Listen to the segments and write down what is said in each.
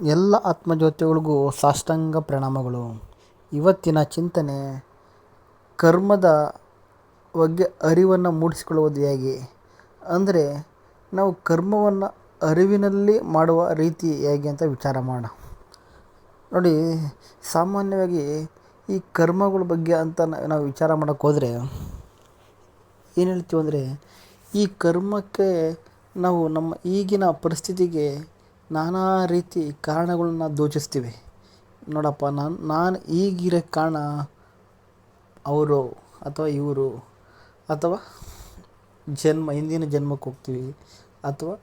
ಎಲ್ಲ ಆತ್ಮಜ್ಯೋತಿಗಳಿಗೂ ಸಾಷ್ಟಾಂಗ ಪ್ರಣಾಮಗಳು. ಇವತ್ತಿನ ಚಿಂತನೆ, ಕರ್ಮದ ಬಗ್ಗೆ ಅರಿವನ್ನು ಮೂಡಿಸಿಕೊಳ್ಳುವುದು ಹೇಗೆ? ಅಂದರೆ, ನಾವು ಕರ್ಮವನ್ನು ಅರಿವಿನಲ್ಲಿ ಮಾಡುವ ರೀತಿ ಹೇಗೆ ಅಂತ ವಿಚಾರ ಮಾಡೋಣ. ನೋಡಿ, ಸಾಮಾನ್ಯವಾಗಿ ಈ ಕರ್ಮಗಳ ಬಗ್ಗೆ ಅಂತ ನಾವು ವಿಚಾರ ಮಾಡೋಕ್ಕೆ ಹೋದರೆ, ಏನು ಹೇಳ್ತೀವಿ ಅಂದರೆ, ಈ ಕರ್ಮಕ್ಕೆ ನಾವು ನಮ್ಮ ಈಗಿನ ಪರಿಸ್ಥಿತಿಗೆ ನಾನಾ ರೀತಿ ಕಾರಣಗಳನ್ನ ದೋಚಿಸ್ತೀವಿ. ನೋಡಪ್ಪ, ನಾನು ನಾನು ಈಗಿರೋ ಕಾರಣ ಅವರು ಅಥವಾ ಇವರು ಅಥವಾ ಜನ್ಮ, ಹಿಂದಿನ ಜನ್ಮಕ್ಕೆ ಹೋಗ್ತೀವಿ ಅಥವಾ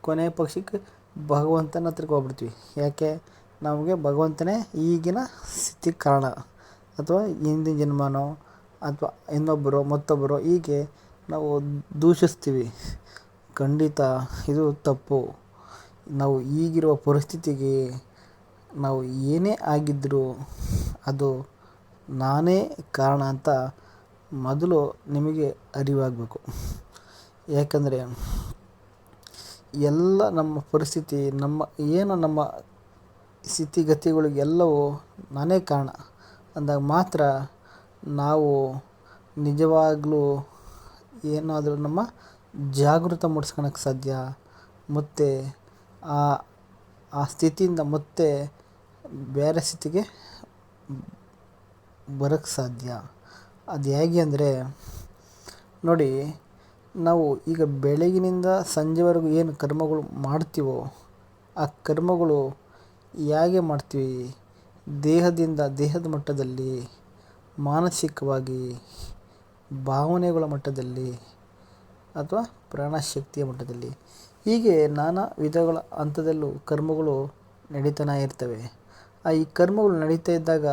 ಕೊನೆಯ ಪಕ್ಷಕ್ಕೆ ಭಗವಂತನ ಹತ್ರಕ್ಕೆ ಹೋಗ್ಬಿಡ್ತೀವಿ. ಯಾಕೆ? ನಮಗೆ ಭಗವಂತನೇ ಈಗಿನ ಸ್ಥಿತಿಗೆ ಕಾರಣ. ಅಥವಾ ಹಿಂದಿನ ಜನ್ಮನೋ ಅಥವಾ ಇನ್ನೊಬ್ಬರೋ, ಮತ್ತೊಬ್ಬರೋ ಹೀಗೆ ನಾವು ದೂಷಿಸ್ತೀವಿ. ಖಂಡಿತ ಇದು ತಪ್ಪು. ನಾವು ಈಗಿರುವ ಪರಿಸ್ಥಿತಿಗೆ ನಾವು ಏನೇ ಆಗಿದ್ದರೂ ಅದು ನಾನೇ ಕಾರಣ ಅಂತ ಮೊದಲು ನಿಮಗೆ ಅರಿವಾಗಬೇಕು. ಯಾಕಂದರೆ ಎಲ್ಲ ನಮ್ಮ ಪರಿಸ್ಥಿತಿ, ನಮ್ಮ ಏನು ನಮ್ಮ ಸ್ಥಿತಿಗತಿಗಳಿಗೆಲ್ಲವೂ ನಾನೇ ಕಾರಣ. ಅಂದಾಗ ಮಾತ್ರ ನಾವು ನಿಜವಾಗ್ಲೂ ಏನಾದರೂ ನಮ್ಮ ಜಾಗೃತ ಮೂಡಿಸ್ಕೊಳಕ್ಕೆ ಸಾಧ್ಯ, ಮತ್ತು ಆ ಆ ಸ್ಥಿತಿಯಿಂದ ಮತ್ತೆ ಬೇರೆ ಸ್ಥಿತಿಗೆ ಬರೋಕ್ಕೆ ಸಾಧ್ಯ. ಅದು ಹೇಗೆ ಅಂದರೆ, ನೋಡಿ, ನಾವು ಈಗ ಬೆಳಗಿನಿಂದ ಸಂಜೆವರೆಗೂ ಏನು ಕರ್ಮಗಳು ಮಾಡ್ತೀವೋ, ಆ ಕರ್ಮಗಳು ಹೇಗೆ ಮಾಡ್ತೀವಿ? ದೇಹದಿಂದ ದೇಹದ ಮಟ್ಟದಲ್ಲಿ, ಮಾನಸಿಕವಾಗಿ, ಭಾವನೆಗಳ ಮಟ್ಟದಲ್ಲಿ, ಅಥವಾ ಪ್ರಾಣಶಕ್ತಿಯ ಮಟ್ಟದಲ್ಲಿ. ಹೀಗೆ ನಾನಾ ವಿಧಗಳ ಹಂತದಲ್ಲೂ ಕರ್ಮಗಳು ನಡೀತಾನೆ ಇರ್ತವೆ. ಆ ಈ ಕರ್ಮಗಳು ನಡೀತಾ ಇದ್ದಾಗ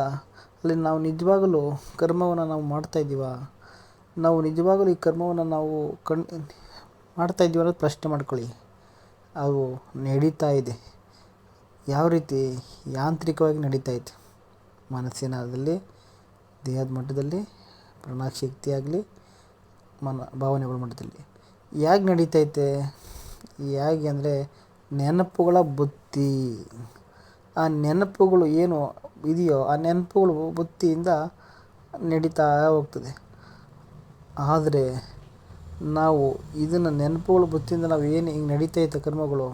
ಅಲ್ಲಿ ನಾವು ನಿಜವಾಗಲೂ ಕರ್ಮವನ್ನು ನಾವು ಮಾಡ್ತಾಯಿದ್ದೀವಾ ನಾವು ನಿಜವಾಗಲೂ ಈ ಕರ್ಮವನ್ನು ನಾವು ಕಣ್ ಮಾಡ್ತಾಯಿದ್ದೀವಿ ಅನ್ನೋದು ಪ್ರಶ್ನೆ ಮಾಡ್ಕೊಳ್ಳಿ. ಅವು ನಡೀತಾ ಇದೆ. ಯಾವ ರೀತಿ ಯಾಂತ್ರಿಕವಾಗಿ ನಡೀತಾ ಇದೆ? ಮನಸ್ಸಿನದಲ್ಲಿ ದೇಹದ ಮಟ್ಟದಲ್ಲಿ, ಪ್ರಾಣಶಕ್ತಿ ಆಗಲಿ, ಮನ ಭಾವನೆಗಳ ಮಟ್ಟದಲ್ಲಿ. ಹೇಗೆ ನಡೀತೈತೆ ಹೇಗೆ ಅಂದರೆ ನೆನಪುಗಳ ಬುತ್ತಿ. ಆ ನೆನಪುಗಳು ಏನು ಇದೆಯೋ ಆ ನೆನಪುಗಳು ಬುತ್ತಿಯಿಂದ ನಡೀತಾ ಹೋಗ್ತದೆ. ಆದರೆ ನಾವು ಇದನ್ನು ನೆನಪುಗಳ ಬುತ್ತಿಯಿಂದ ನಾವು ಏನು ಹಿಂಗೆ ನಡಿತೈತೆ ಕರ್ಮಗಳು?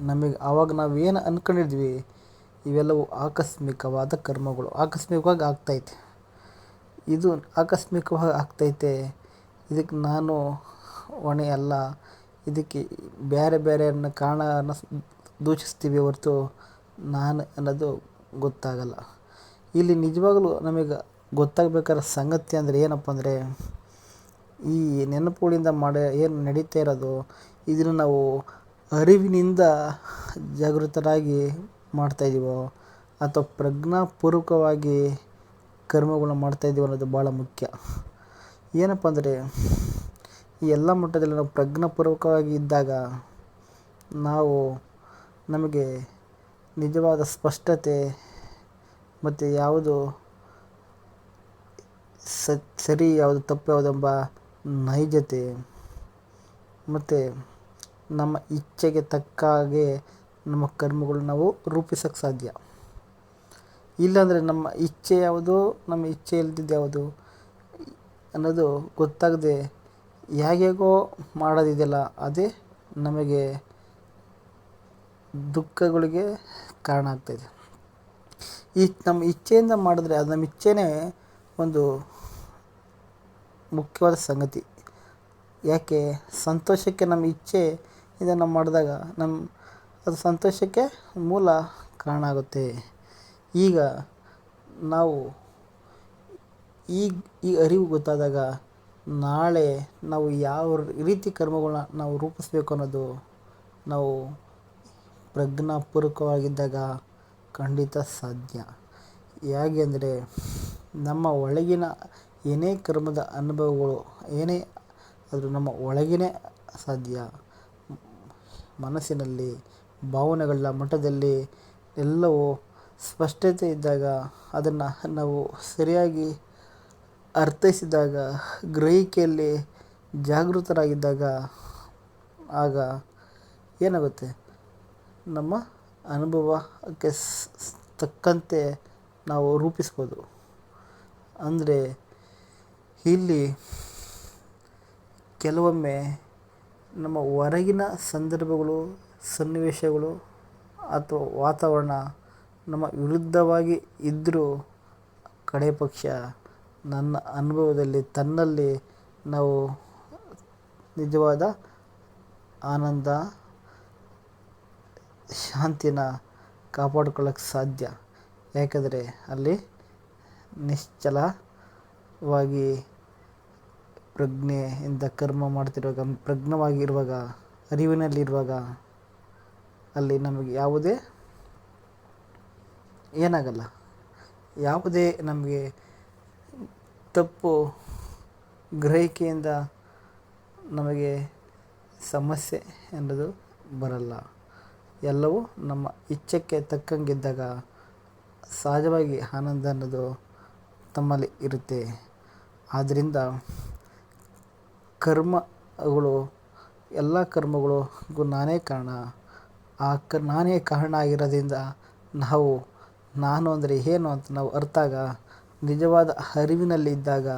ನಮಗೆ ಆವಾಗ ನಾವು ಏನು ಅಂದ್ಕೊಂಡಿದ್ವಿ ಇವೆಲ್ಲವೂ ಆಕಸ್ಮಿಕವಾದ ಕರ್ಮಗಳು. ಆಕಸ್ಮಿಕವಾಗಿ ಆಗ್ತೈತೆ ಇದು ಆಕಸ್ಮಿಕವಾಗಿ ಆಗ್ತೈತೆ ಇದಕ್ಕೆ ನಾನು ಹೊಣೆ ಅಲ್ಲ. ಇದಕ್ಕೆ ಬೇರೆ ಬೇರೆ ಕಾರಣನ ದೂಷಿಸ್ತೀವಿ ಹೊರ್ತು ನಾನು ಅನ್ನೋದು ಗೊತ್ತಾಗಲ್ಲ. ಇಲ್ಲಿ ನಿಜವಾಗಲೂ ನಮಗೆ ಗೊತ್ತಾಗಬೇಕಾದ ಸಂಗತಿ ಅಂದರೆ ಏನಪ್ಪ ಅಂದರೆ, ಈ ನೆನಪುಗಳಿಂದ ಮಾಡ ಏನು ನಡೀತಾ ಇರೋದು, ಇದನ್ನು ನಾವು ಅರಿವಿನಿಂದ ಜಾಗೃತರಾಗಿ ಮಾಡ್ತಾಯಿದ್ದೀವೋ ಅಥವಾ ಪ್ರಜ್ಞಾಪೂರ್ವಕವಾಗಿ ಕರ್ಮಗಳನ್ನ ಮಾಡ್ತಾಯಿದ್ದೀವೋ ಅನ್ನೋದು ಭಾಳ ಮುಖ್ಯ. ಏನಪ್ಪ ಅಂದರೆ ಈ ಎಲ್ಲ ಮಟ್ಟದಲ್ಲಿ ನಾವು ಪ್ರಜ್ಞಾಪೂರ್ವಕವಾಗಿ ಇದ್ದಾಗ ನಾವು ನಮಗೆ ನಿಜವಾದ ಸ್ಪಷ್ಟತೆ ಮತ್ತು ಯಾವುದು ಸರಿ, ಯಾವುದು ತಪ್ಪು, ಯಾವುದೆಂಬ ನೈಜತೆ ಮತ್ತು ನಮ್ಮ ಇಚ್ಛೆಗೆ ತಕ್ಕ ಹಾಗೆ ನಮ್ಮ ಕರ್ಮಗಳು ನಾವು ರೂಪಿಸೋಕ್ಕೆ ಸಾಧ್ಯ. ಇಲ್ಲಾಂದರೆ ನಮ್ಮ ಇಚ್ಛೆ ಯಾವುದು, ನಮ್ಮ ಇಚ್ಛೆ ಇಲ್ದಿದ್ದು ಯಾವುದು ಅನ್ನೋದು ಗೊತ್ತಾಗದೆ ಹೇಗೇಗೋ ಮಾಡೋದಿದೆಯಲ್ಲ ಅದೇ ನಮಗೆ ದುಃಖಗಳಿಗೆ ಕಾರಣ ಆಗ್ತಾಯಿದೆ ಈ ನಮ್ಮ ಇಚ್ಛೆಯಿಂದ ಮಾಡಿದ್ರೆ ಅದು ನಮ್ಮ ಇಚ್ಛೆನೇ ಒಂದು ಮುಖ್ಯವಾದ ಸಂಗತಿ. ಯಾಕೆ? ಸಂತೋಷಕ್ಕೆ ನಮ್ಮ ಇಚ್ಛೆ ಇದನ್ನು ಮಾಡಿದಾಗ ನಮ್ಮ ಅದು ಸಂತೋಷಕ್ಕೆ ಮೂಲ ಕಾರಣ ಆಗುತ್ತೆ. ಈಗ ನಾವು ಈಗ ಈ ಅರಿವು ಗೊತ್ತಾದಾಗ ನಾಳೆ ನಾವು ಯಾವ ರೀತಿ ಕರ್ಮಗಳನ್ನ ನಾವು ರೂಪಿಸ್ಬೇಕು ಅನ್ನೋದು ನಾವು ಪ್ರಜ್ಞಾಪೂರ್ವಕವಾಗಿದ್ದಾಗ ಖಂಡಿತ ಸಾಧ್ಯ. ಹೇಗೆ ಅಂದರೆ ನಮ್ಮ ಒಳಗಿನ ಏನೇ ಕರ್ಮದ ಅನುಭವಗಳು, ಏನೇ ಅದು ನಮ್ಮ ಒಳಗಿನೇ ಸಾಧ್ಯ. ಮನಸ್ಸಿನಲ್ಲಿ, ಭಾವನೆಗಳ ಮಟ್ಟದಲ್ಲಿ ಎಲ್ಲವೂ ಸ್ಪಷ್ಟತೆ ಇದ್ದಾಗ ಅದನ್ನು ನಾವು ಸರಿಯಾಗಿ ಅರ್ಥೈಸಿದಾಗ, ಗ್ರಹಿಕೆಯಲ್ಲಿ ಜಾಗೃತರಾಗಿದ್ದಾಗ ಆಗ ಏನಾಗುತ್ತೆ? ನಮ್ಮ ಅನುಭವಕ್ಕೆ ತಕ್ಕಂತೆ ನಾವು ರೂಪಿಸ್ಬೋದು. ಅಂದರೆ, ಇಲ್ಲಿ ಕೆಲವೊಮ್ಮೆ ನಮ್ಮ ಹೊರಗಿನ ಸಂದರ್ಭಗಳು, ಸನ್ನಿವೇಶಗಳು ಅಥವಾ ವಾತಾವರಣ ನಮ್ಮ ವಿರುದ್ಧವಾಗಿ ಇದ್ದರೂ ಕಡೆ ಪಕ್ಷ ನನ್ನ ಅನುಭವದಲ್ಲಿ ತನ್ನಲ್ಲಿ ನಾವು ನಿಜವಾದ ಆನಂದ, ಶಾಂತಿನ ಕಾಪಾಡ್ಕೊಳ್ಳೋಕ್ಕೆ ಸಾಧ್ಯ. ಯಾಕಂದರೆ ಅಲ್ಲಿ ನಿಶ್ಚಲವಾಗಿ ಪ್ರಜ್ಞೆಯಿಂದ ಕರ್ಮ ಮಾಡ್ತಿರುವಾಗ, ಪ್ರಜ್ಞವಾಗಿರುವಾಗ, ಅರಿವಿನಲ್ಲಿರುವಾಗ ಅಲ್ಲಿ ನಮಗೆ ಯಾವುದೇ ಏನಾಗಲ್ಲ. ಯಾವುದೇ ನಮಗೆ ತಪ್ಪು ಗ್ರಹಿಕೆಯಿಂದ ನಮಗೆ ಸಮಸ್ಯೆ ಎನ್ನುವುದು ಬರಲ್ಲ. ಎಲ್ಲವೂ ನಮ್ಮ ಇಚ್ಛೆಗೆ ತಕ್ಕಂಗಿದ್ದಾಗ ಸಹಜವಾಗಿ ಆನಂದ ಅನ್ನೋದು ತಮ್ಮಲ್ಲಿ ಇರುತ್ತೆ. ಆದ್ದರಿಂದ ಕರ್ಮಗಳು, ಎಲ್ಲ ಕರ್ಮಗಳಿಗೂ ನಾನೇ ಕಾರಣ. ಆ ಕ, ನಾನೇ ಕಾರಣ ಆಗಿರೋದ್ರಿಂದ ನಾವು, ನಾನು ಅಂದರೆ ಏನು ಅಂತ ನಾವು ಅರ್ಥಾಗ ನಿಜವಾದ ಅರಿವಿನಲ್ಲಿದ್ದಾಗ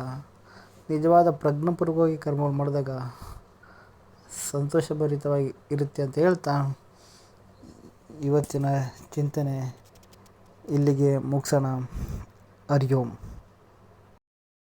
ನಿಜವಾದ ಪ್ರಜ್ಞಾಪೂರ್ವಕವಾಗಿ ಕರ್ಮಗಳು ಮಾಡಿದಾಗ ಸಂತೋಷಭರಿತವಾಗಿ ಇರುತ್ತೆ ಅಂತ ಹೇಳ್ತಾ, ಇವತ್ತಿನ ಚಿಂತನೆ ಇಲ್ಲಿಗೆ ಮುಗಿಸೋಣ. ಹರಿ